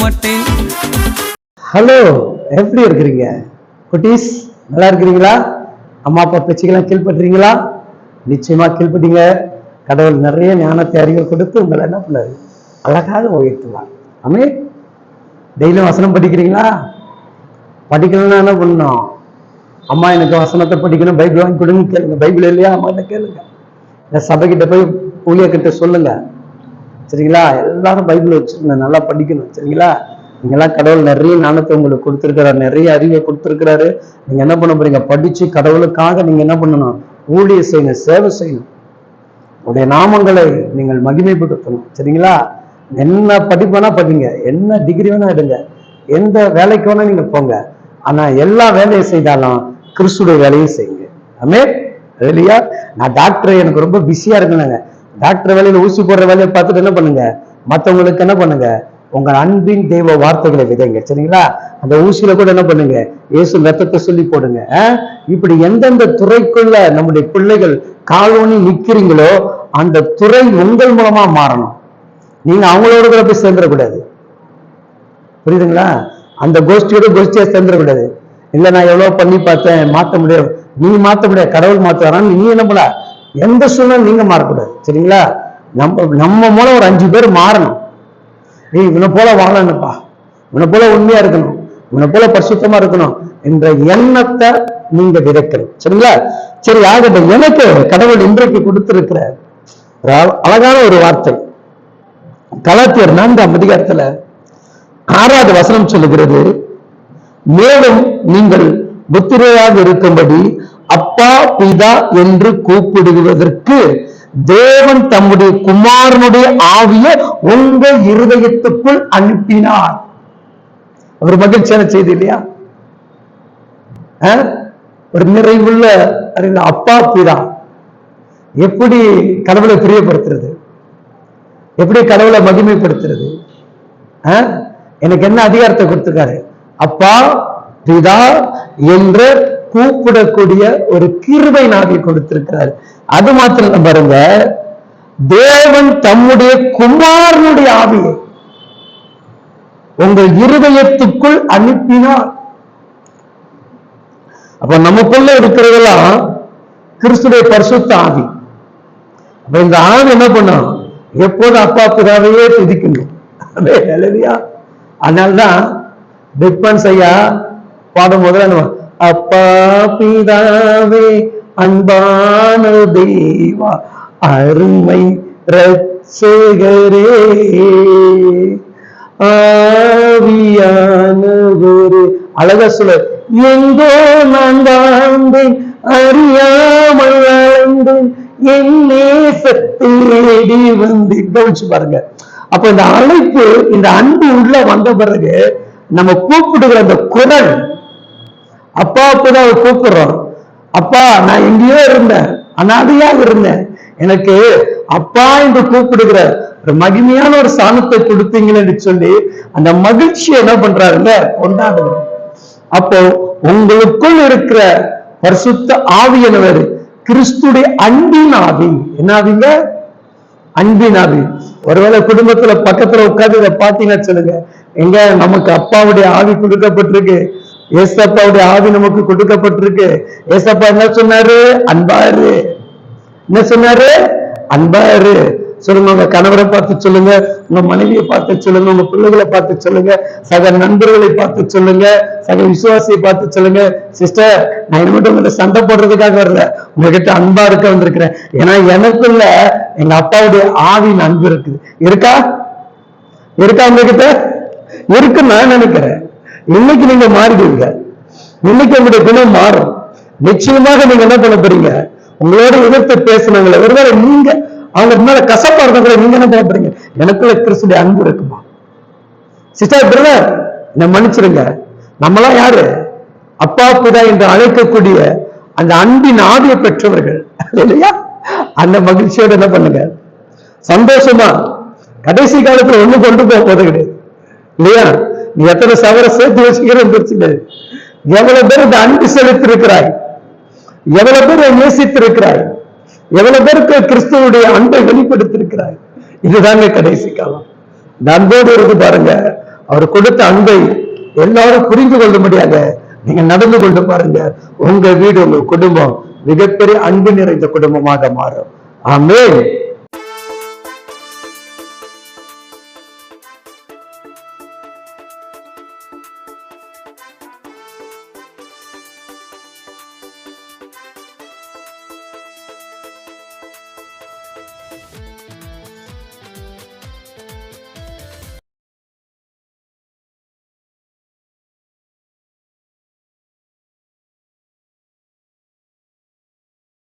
மாட்டேன். ஹலோ எப்படி இருக்கிறீங்க? குட்டீஸ் நல்லா இருக்கிறீங்களா? அம்மா அப்பா பேச்சுக்கெல்லாம் கீழ்பட்டுறீங்களா நிச்சயமா கீழ்பட்டீங்க கடவுள் நிறைய ஞானத்தை அறிவை கொடுத்து உங்களை என்ன பண்ணாரு? அழகாக உயர்த்துவார். அமே டெய்லியும் வசனம் படிக்கிறீங்களா? படிக்கணும்னா என்ன பண்ணணும்? அம்மா எனக்கு வசனத்தை படிக்கணும் பைபிள் வாங்கி கொடுங்க கேளுங்க. பைபிள் இல்லையா? அம்மா கேளுங்க. சபை சபைக்கிட்ட போய் ஊழியர்கிட்ட சொல்லுங்க. சரிங்களா? எல்லாரும் பைபிள் வச்சிருந்தேன் நல்லா படிக்கணும் சரிங்களா? நீங்கெல்லாம் கடவுள் நிறைய ஞானத்தை உங்களுக்கு கொடுத்துருக்கிறாரு நிறைய அறிவை கொடுத்துருக்கிறாரு. நீங்க என்ன பண்ண போறீங்க? படிச்சு கடவுளுக்காக நீங்க என்ன பண்ணணும்? ஊழிய செய்யணும் சேவை செய்யணும். உடைய நாமங்களை நீங்கள் மகிமைப்படுத்தணும் சரிங்களா? என்ன படிப்பு படிங்க என்ன டிகிரி வேணா எடுங்க எந்த வேலைக்கு வேணா நீங்க போங்க. ஆனா எல்லா வேலையும் செய்தாலும் கிறிஸ்துடைய வேலையும் செய்யுங்க. அமே இல்லையா நான் டாக்டர் எனக்கு ரொம்ப பிஸியா இருக்கணுங்க டாக்டர் வேலையில ஊசி போடுற வேலையை பார்த்துட்டு என்ன பண்ணுங்க? மற்றவங்களுக்கு என்ன பண்ணுங்க? உங்க அன்பின் தெய்வ வார்த்தைகளை விதைங்க. சரிங்களா? அந்த ஊசியில கூட என்ன பண்ணுங்க? இயேசு ரத்தத்தை சொல்லி போடுங்க. இப்படி எந்தெந்த துறைக்குள்ள நம்முடைய பிள்ளைகள் காலோனி நிக்கிறீங்களோ அந்த துறை உங்கள் மூலமா மாறணும். நீங்க அவங்களோட கூட போய் சேர்ந்துடக்கூடாது. புரியுதுங்களா? அந்த கோஷ்டியோட கோஷ்டியா சேர்ந்துடக்கூடாது. இல்ல நான் எவ்வளவு பண்ணி பார்த்தேன் மாத்த முடியாது. நீ மாத்த முடியாது கடவுள் மாத்துறான் நீ என்ன பண்ண? எந்த சூழ்நிலை நீங்க மாறக்கூடாது. சரிங்களா? நம்ம நம்ம மூலம் ஒரு அஞ்சு பேர் மாறணும். நீ இவனை போல வாழணும்ப்பா. இவனை போல உண்மையா இருக்கணும். இவனை போல பரிசுத்தமா இருக்கணும் என்ற எண்ணத்தை நீங்க விதைக்கணும். சரிங்களா? சரி ஆகட்டும் எனக்கு கடவுள் இன்றைக்கு கொடுத்திருக்கிற ஒரு அழகான ஒரு வார்த்தை. கலாத்தியர் நான்காம் அதிகாரத்துல ஆறாவது வசனம் சொல்லுகிறது மேலும் நீங்கள் புத்திரையாக இருக்கும்படி அப்பா பிதா என்று கூப்பிடுவதற்கு தேவன் தம்முடைய குமாரனுடைய ஆவிய உங்கள் இருதயத்துக்குள் அனுப்பினார். ஒரு மகிழ்ச்சியான செய்தி இல்லையா? ஒரு நிறைவுள்ள அறிவு அப்பா பிதா. எப்படி கடவுளை பிரியப்படுத்துறது? எப்படி கடவுளை மகிமைப்படுத்துறது? எனக்கு என்ன அதிகாரத்தை கொடுத்துருக்காரு? அப்பா பிதா என்று கூப்பிடக்கூடிய ஒரு கிருபை நாவி கொடுத்திருக்கிறார். அது மாத்திரம் பாருங்க தேவன் தம்முடைய குமாரனுடைய ஆவியை உங்கள் இருதயத்துக்குள் அனுப்பினார். அப்ப நமக்குள்ள இருக்கிறதெல்லாம் கிறிஸ்துடைய பரிசுத்த ஆவி. அப்ப இந்த ஆவி என்ன பண்ணும் எப்போதும் அப்பா பிதாவையே துதிக்கணும் அதே நிலையா அதனால்தான் டிப்பன்ஸ் ஐயா பாடும் போது அப்பா பிதாவே அன்பான தேவா அருமை ரட்சகரே ஆவியானவரே. அழகா சொல்ல எங்கோ நான் வாழ்ந்தேன் அறியாமல் வாழ்ந்தேன் என் நேசத்தை தேடி வந்து கவனிச்சு பாருங்க. அப்ப இந்த அழைப்பு இந்த அன்பு உள்ள வந்த பிறகு நம்ம கூப்பிடுகிற அந்த குரல் அப்பா அப்பதான் அவரை கூப்பிடுறோம் அப்பா நான் எங்கேயோ இருந்தேன். அனாதையாக இருந்தேன். எனக்கு அப்பா என்று கூப்பிடுகிற ஒரு மகிமையான ஒரு சாணத்தை கொடுத்தீங்கன்னு சொல்லி அந்த மகிழ்ச்சியை என்ன பண்றாருங்க? கொண்டாடுகிறோம் அப்போ உங்களுக்குள் இருக்கிற பரிசுத்த ஆவியானவர் கிறிஸ்துடைய அன்பின் ஆவி. என்ன ஆவிங்க? அன்பின் ஆவி. ஒருவேளை குடும்பத்துல பக்கத்துல உட்காந்து இதை பாத்தீங்கன்னா சொல்லுங்க. எங்க நமக்கு அப்பாவுடைய ஆவி கொடுக்கப்பட்டிருக்கு. ஏசப்பாவுடைய ஆவி நமக்கு கொடுக்கப்பட்டிருக்கு. ஏசப்பா என்ன சொன்னாரு? அன்பாரு என்ன சொன்னாரு? அன்பாரு சொல்லுங்க உங்க கணவரை பார்த்து சொல்லுங்க உங்க மனைவியை பார்த்து சொல்லுங்க உங்க பிள்ளைகளை பார்த்து சொல்லுங்க சக நண்பர்களை பார்த்து சொல்லுங்க சக விசுவாசியை பார்த்து சொல்லுங்க. சிஸ்டர் நான் இனிமேட்டு உங்கள்ட்ட சண்டை போடுறதுக்காக வரல. உங்ககிட்ட அன்பா இருக்க வந்திருக்கிறேன். ஏன்னா எனக்குள்ள எங்க அப்பாவுடைய ஆவின் அன்பு இருக்குது. இருக்கா? இருக்கா உங்ககிட்ட? இருக்குன்னு நான் நினைக்கிறேன். இன்னைக்கு நீங்க மாறிடுவீங்க. இன்னைக்கு உங்களுடைய குணம் மாறும். நிச்சயமாக நீங்க என்ன பண்ண போறீங்க? உங்களோட எதிர்த்து பேசினவங்கள ஒருவேளை நீங்க அவங்க மேல கசப்பா கூட நீங்க என்ன பண்ண போறீங்க? எனக்குள்ள கிறிஸ்துடைய அன்பு இருக்குமா? சிஸ்டர் பிரதர் என்ன மன்னிச்சிருங்க. நம்மளாம் யாரு? அப்பா பிதா என்று அழைக்கக்கூடிய அந்த அன்பின் ஆவியை பெற்றவர்கள். இல்லையா அந்த மகிழ்ச்சியோட என்ன பண்ணுங்க? சந்தோஷமா கடைசி காலத்துல ஒண்ணு கொண்டு போக போறது கிடையாது. இல்லையா? நீ எத்தனை சவர சேர்த்து வச்சுக்கிறேன் பிரச்சனை எவ்வளவு பேர் இந்த அன்பு செலுத்திருக்கிறாய் எவ்வளவு பேர் நேசித்திருக்கிறாய்? எவ்வளவு பேருக்கு கிறிஸ்துவனுடைய அன்பை வெளிப்படுத்திருக்கிறாய் இதுதாங்க கடைசி காலம். இந்த அன்போடு இருந்து பாருங்க அவர் கொடுத்த அன்பை எல்லாரும் புரிந்து கொள்ள முடியாது நீங்க நடந்து கொண்டு பாருங்க. உங்க வீடு உங்க குடும்பம் மிகப்பெரிய அன்பு நிறைந்த குடும்பமாக மாறும். ஆமே